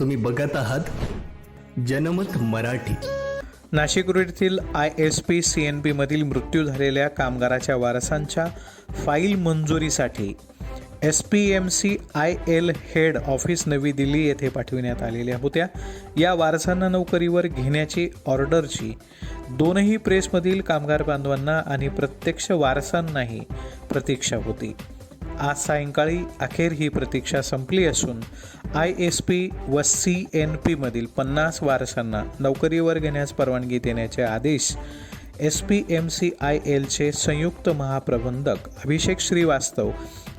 तुम्ही बघत आहात Janmat Marathi. Nashik रोडतील I S P C N पीमधील मृत्यू झालेल्या कामगाराच्या वारसांच्या फाईल मंजुरीसाठी S P M C I L head office नवी दिल्ली येथे पाठविण्यात आलेल्या होत्या. या वारसांना नोकरीवर घेण्याची ऑर्डरची दोनही प्रेसमधील कामगार बांधवांना आणि प्रत्यक्ष वारसांनाही प्रतीक्षा होती. आज सायंकाळी अखेर ही प्रतीक्षा संपली असून आय एस पी व सी एन पीमधील पन्नास वारसांना नोकरीवर घेण्यास परवानगी देण्याचे आदेश S P M C I एलचे संयुक्त महाप्रबंधक अभिषेक श्रीवास्तव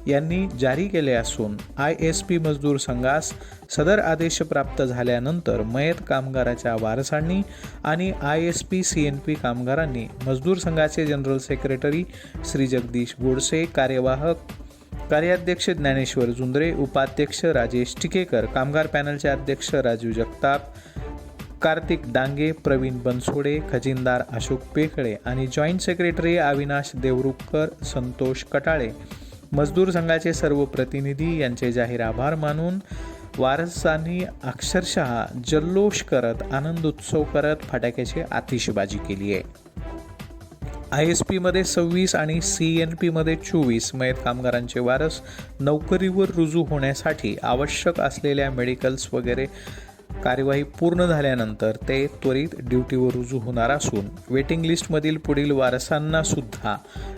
यांनी जारी केले असून आय एस पी मजदूर संघास सदर आदेश प्राप्त झाल्यानंतर मयत कामगाराच्या वारसांनी आणि I S P C N P कामगारांनी मजदूर संघाचे जनरल सेक्रेटरी श्री जगदीश गोडसे कार्यवाहक कार्याध्यक्ष ज्ञानेश्वर जुंद्रे उपाध्यक्ष राजेश टिकेकर कामगार पॅनलचे अध्यक्ष राजू जगताप कार्तिक डांगे प्रवीण बनसोडे खजिनदार अशोक पेखळे आणि जॉईंट सेक्रेटरी अविनाश देवरुखकर संतोष कटाळे. मजदूर संघाचे सर्व प्रतिनिधी यांचे जाहीर आभार मानून वारसांनी अक्षरशः जल्लोष करत आनंदोत्सव करत फटाक्याची आतिषबाजी केली आहे. आय एस पीमध्ये सव्वीस आणि सी एन पीमध्ये चोवीस मयत कामगारांचे वारस नोकरीवर रुजू होण्यासाठी आवश्यक असलेल्या मेडिकल्स वगैरे कार्यवाही पूर्ण झाल्यानंतर ते त्वरित ड्युटीवर रुजू होणार असून वेटिंग लिस्टमधील पुढील वारसांना सुद्धा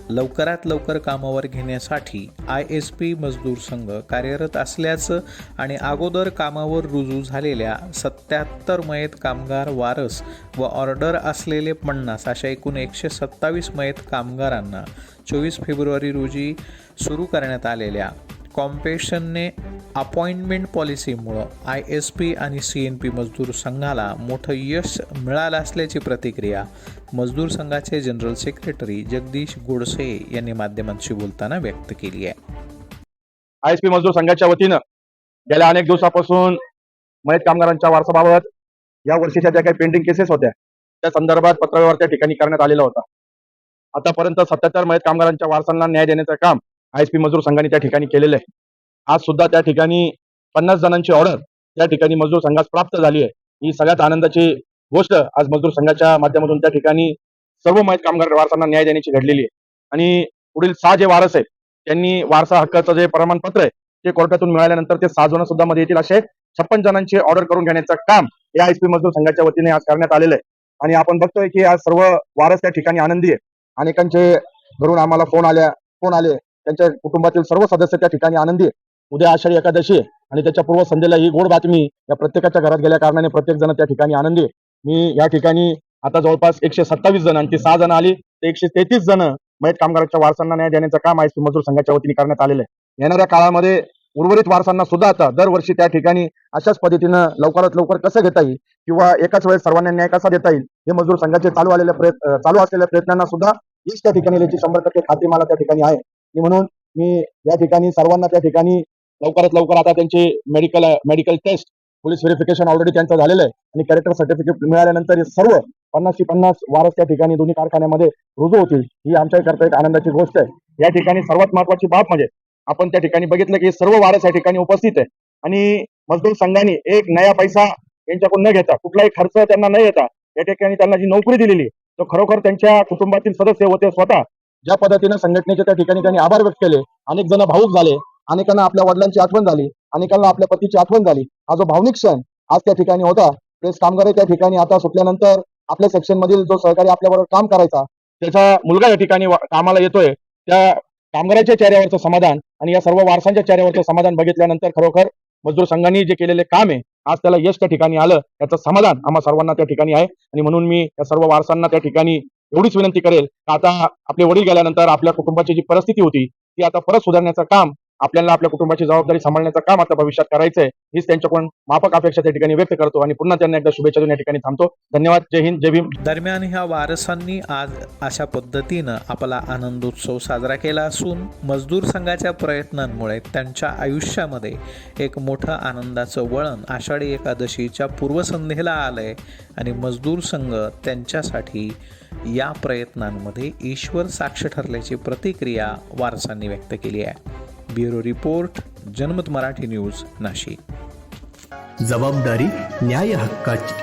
लवकरात लवकर कामावर घेण्यासाठी आय एस पी मजदूर संघ कार्यरत असल्याचं आणि अगोदर कामावर रुजू झालेल्या सत्याहत्तर मयत कामगार वारस व ऑर्डर असलेले पन्नास अशा एकूण एकशे सत्तावीस मयत कामगारांना चोवीस फेब्रुवारी रोजी सुरू करण्यात आलेल्या कॉम्पेशनने अपॉइंटमेंट पॉलिसीमुळं आय एस पी आणि सी एन पी मजदूर संघाला मोठं यश मिळालं असल्याची प्रतिक्रिया मजदूर संघाचे जनरल सेक्रेटरी जगदीश गोडसे यांनी माध्यमांशी बोलताना व्यक्त केली आहे. आयएसपी मजदूर संघाच्या वतीनं गेल्या अनेक दिवसापासून मयत कामगारांच्या वारसाबाबत या वर्षीच्या ज्या काही पेंडिंग केसेस होत्या त्या संदर्भात पत्रव्यवहार त्या ठिकाणी करण्यात आलेला होता. आतापर्यंत सत्याहत्तर मयत कामगारांच्या वारसांना न्याय देण्याचं काम आयएसपी मजूर संघाने त्या ठिकाणी केलेलं आहे. आज सुद्धा त्या ठिकाणी पन्नास जणांची ऑर्डर त्या ठिकाणी मजदूर संघास प्राप्त झाली आहे. ही सगळ्यात आनंदाची गोष्ट आज मजदूर संघाच्या माध्यमातून त्या ठिकाणी सर्व माहीत कामगार वारसांना न्याय देण्याची घडलेली आहे. आणि पुढील सहा जे वारस आहेत त्यांनी वारसा हक्काचं जे प्रमाणपत्र आहे ते कोर्टातून मिळाल्यानंतर ते सहा जण सुद्धा मध्ये येतील. असे छप्पन जणांची ऑर्डर करून घेण्याचं काम या आयएसपी मजदूर संघाच्या वतीने आज करण्यात आलेलं आहे. आणि आपण बघतोय की आज सर्व वारस त्या ठिकाणी आनंदी आहे अनेकांचे घरून आम्हाला फोन आल्या फोन आले. त्यांच्या कुटुंबातील सर्व सदस्य त्या ठिकाणी आनंदी आहे. उद्या आषाढी एकादशी आहे आणि त्याच्या पूर्व संध्येला ही गोड बातमी या प्रत्येकाच्या घरात गेल्या कारणाने प्रत्येक जण त्या ठिकाणी आनंदी आहे. मी या ठिकाणी आता जवळपास एकशे सत्तावीस जण आणि ती सहा जण आली. ते एकशे तेहतीस जण मयत कामगारांच्या वारसांना न्याय देण्याचं काम आहे मजदूर संघाच्या वतीने करण्यात आलेलं आहे. येणाऱ्या काळामध्ये उर्वरित वारसांना सुद्धा आता दरवर्षी त्या ठिकाणी अशाच पद्धतीनं लवकरात लवकर कसं घेता येईल किंवा एकाच वेळेस सर्वांना न्याय कसा देता येईल हे मजदूर संघाचे चालू आलेल्या प्रयत्न चालू असलेल्या प्रयत्नांना सुद्धा हीच त्या ठिकाणी शंभर टक्के खात्री मला त्या ठिकाणी आहे. म्हणून मी या ठिकाणी सर्वांना त्या ठिकाणी लवकरात लवकर आता त्यांचे medical medical test police verification already त्यांचं झालेलं आहे. आणि कॅरेक्टर सर्टिफिकेट मिळाल्यानंतर हे सर्व पन्नासशे पन्नास वारस त्या ठिकाणी दोन्ही कारखान्यामध्ये रुजू होतील ही आमच्याकरता एक आनंदाची गोष्ट आहे. या ठिकाणी सर्वात महत्वाची बाब म्हणजे आपण त्या ठिकाणी बघितलं की सर्व वारस या ठिकाणी उपस्थित आहे. आणि मजदूर संघाने एक नया पैसा यांच्याकडून न घेता कुठलाही खर्च त्यांना न येता या ठिकाणी त्यांना जी नोकरी दिलेली तो खरोखर त्यांच्या कुटुंबातील सदस्य होते स्वतः. ज्या पद्धतीने संघटनेचे त्या ठिकाणी त्यांनी आभार व्यक्त केले अनेक जण भाऊक झाले अनेकांना आपल्या वडिलांची आठवण झाली अनेकांना आपल्या पतीची आठवण झाली. हा जो भावनिक क्षण आज त्या ठिकाणी होता प्रेस कामगार त्या ठिकाणी आता सुटल्यानंतर आपल्या सेक्शन मधील जो सहकारी आपल्याबरोबर काम करायचा त्याचा मुलगा या ठिकाणी कामाला येतोय. त्या कामगाराच्या चेहऱ्यावरचं समाधान आणि या सर्व वारसांच्या चेहऱ्यावरचं समाधान बघितल्यानंतर खरोखर मजदूर संघाने जे केलेले काम आहे आज त्याला यश त्या ठिकाणी आलं याचं समाधान आम्हा सर्वांना त्या ठिकाणी आहे. आणि म्हणून मी या सर्व वारसांना त्या ठिकाणी एवढीच विनंती करेल आता आपले वडील गेल्यानंतर आपल्या कुटुंबाची जी परिस्थिती होती ती आता परत सुधारण्याचं काम आपल्याला आपल्या कुटुंबाची जबाबदारी सांभाळण्याचं काम आता भविष्यात करायचंय हीच त्यांच्याकडून माफक अपेक्षा त्या ठिकाणी व्यक्त करतो आणि पुन्हा त्यांना एकदा शुभेच्छा देऊन या ठिकाणी थांबतो. धन्यवाद. जय हिंद जय भीम. दरम्यान ह्या वारसांनी आज अशा पद्धतीनं आपला आनंदोत्सव साजरा केला असून मजदूर संघाच्या प्रयत्नांमुळे त्यांच्या आयुष्यामध्ये एक मोठं आनंदाचं वळण आषाढी एकादशीच्या पूर्वसंध्येला आलंय आणि मजदूर संघ त्यांच्यासाठी या प्रयत्नांमध्ये ईश्वर साक्ष ठरल्याची प्रतिक्रिया वारसांनी व्यक्त केली आहे. ब्युरो रिपोर्ट जनमत मराठी न्यूज नाशिक. जबाबदारी न्याय हक्काची